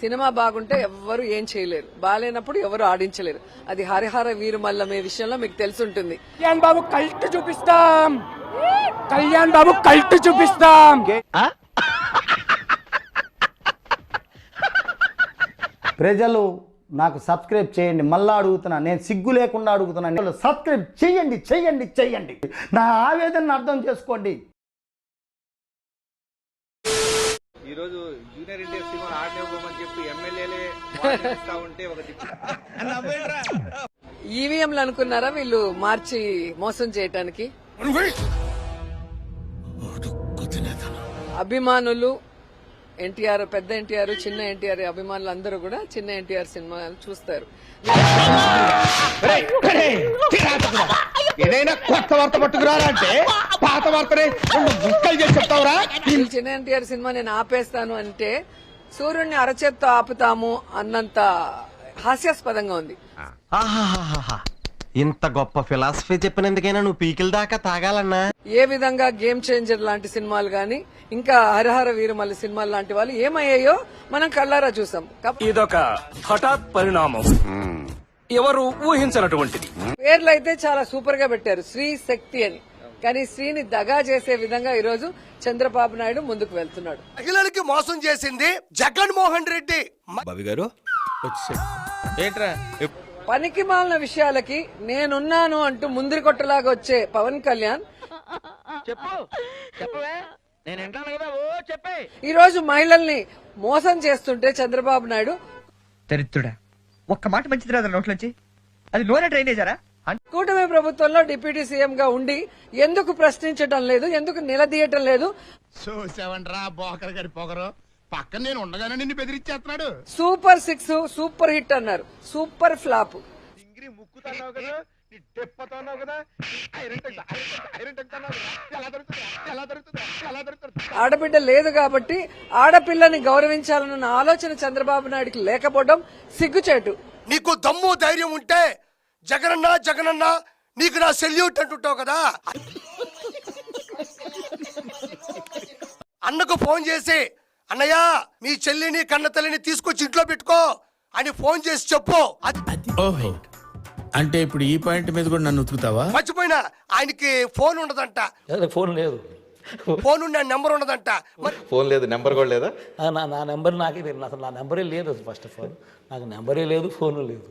Cinema బాగుంటే ఎవ్వరు ఏం చేయలేరు. బాగాలేనప్పుడు ఎవరు ఆడించలేరు. అది హరిహర వీరుమల్లమే విషయంలో మీకు తెలుసుంటుంది. కళ్యాణ్ బాబు కల్ట్ చూపిస్తాం. కళ్యాణ్ బాబు కల్ట్ చూపిస్తాం. ప్రజలు నాకు సబ్స్క్రైబ్ చేయండి. మళ్ళా అడుగుతున్నా. నేను సిగ్గు లేకుండా అడుగుతున్నా. నేను సబ్స్క్రైబ్ చేయండి చేయండి చేయండి. నా ఆవేదనను అర్థం చేసుకోండి. ఈ రోజు జూనియర్ ఎన్టీఆర్ సినిమా ఆడనివ్వమని చెప్పి ఎమ్మెల్యేలే ఇస్తా ఉంటే ఒక ఈవీఎంలు అనుకున్నారా వీళ్ళు మార్చి మోసం చేయటానికి? అభిమానులు ఎన్టీఆర్ పెద్ద ఎన్టీఆర్ చిన్న ఎన్టీఆర్ అభిమానులు అందరూ కూడా చిన్న ఎన్టీఆర్ సినిమాలు చూస్తారు. ఏదైనా కొత్త వార్త పట్టుకురారా అంటే? పాత వార్తనే ముక్కలు చేసి చెప్తావురా? చిన్న ఎన్టీఆర్ సినిమా నేను ఆపేస్తాను అంటే సూర్యుడిని అరచేత్తో ఆపుతాము అన్నంత హాస్యాస్పదంగా ఉంది. ఇంత గొప్ప ఫిలాసఫీ చెప్పినందుకైనా నువ్వు పీకిల దాకా తాగాలన్నా? ఏ విధంగా గేమ్ చేంజర్ లాంటి సినిమాలు గాని ఇంకా హరహర వీరమల్లి సినిమాలు లాంటి వాళ్ళు ఏమయ్యాయో మనం కళ్ళారా చూసాం. ఇదొక హఠాత్ పరిణామం. ఎవరు ఊహించినటువంటిది. పేర్లు అయితే చాలా సూపర్గా పెట్టారు. శ్రీ శక్తి అని. కానీ శ్రీని దగా చేసే విధంగా ఈ రోజు చంద్రబాబు నాయుడు ముందుకు వెళ్తున్నాడు. మహిళలకి మోసం చేసింది జగన్మోహన్ రెడ్డి. బాబు గారు ఏంట్రా? పనికి మాలిన విషయాలకి నేనున్నాను అంటూ ముందరి కొట్టలాగా వచ్చే పవన్ కళ్యాణ్. ఈ రోజు మహిళల్ని మోసం చేస్తుంటే చంద్రబాబు నాయుడు దరిద్రుడా ఒక్క మాట మంచిది రాదు నోట్లోంచి. అది నూనె డ్రైనేజరా? కూటమి ప్రభుత్వంలో డిప్యూటీ సీఎం గా ఉండి ఎందుకు ప్రశ్నించడం లేదు ఎందుకు నిలదీయటం లేదు? చూసావంట్రా బోకర్ గారి పొగరు. పక్కన నేను ఉండగానే నిన్ను బెదిరించేస్తున్నాడు సూపర్ సిక్స్ సూపర్ హిట్ అన్నారు. Super flop. ముక్కుతున్నావు కదా నీ కదా ఆడబిడ్డ లేదు కాబట్టి ఆడపిల్లని గౌరవించాలన్న ఆలోచన చంద్రబాబు నాయుడుకి లేకపోవడం సిగ్గుచేటు. నీకు దమ్ము ధైర్యం ఉంటే జగనన్న జగనన్న నీకు నా సెల్యూట్ అంటుంటావు కదా. అన్నకు ఫోన్ చేసి అన్నయ్య మీ చెల్లిని కన్న తల్లిని తీసుకొచ్చి ఇంట్లో పెట్టుకో. అని ఫోన్ చేసి చెప్పు. ఓహో. అంటే ఇప్పుడు ఈ పాయింట్ మీద కూడా నన్ను ఉతుకుతావా? మర్చిపోయినా ఆయనకి ఫోన్ ఉండదంట. ఫోన్ లేదు. ఫోన్ ఉన్న నెంబర్ ఉండదంట. మరి ఫోన్ లేదు నెంబర్ కూడా లేదా? నా నా నెంబర్ నాకే తెలియదు అసలు నా నెంబరే లేదు ఫస్ట్ ఆఫ్ ఆల్ నాకు నెంబరే లేదు ఫోను లేదు.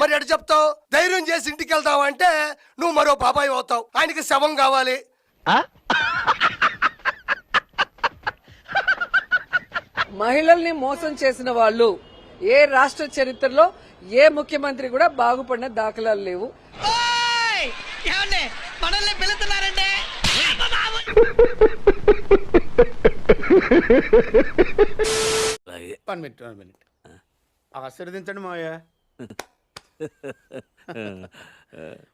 మరి ఎటు చెప్తావు? ధైర్యం చేసి ఇంటికి వెళ్తావు అంటే నువ్వు మరో బాబాయ్ అవుతావు. ఆయనకి శవం కావాలి. మహిళల్ని మోసం చేసిన వాళ్ళు ఏ రాష్ట్ర చరిత్రలో ఏ ముఖ్యమంత్రి కూడా బాగుపడిన దాఖలాలు లేవు. మనల్ని పిలుస్తున్నారంటే వన్ మినిట్ వన్ మినిట్. ఆశీర్వదించండి మావయ్య.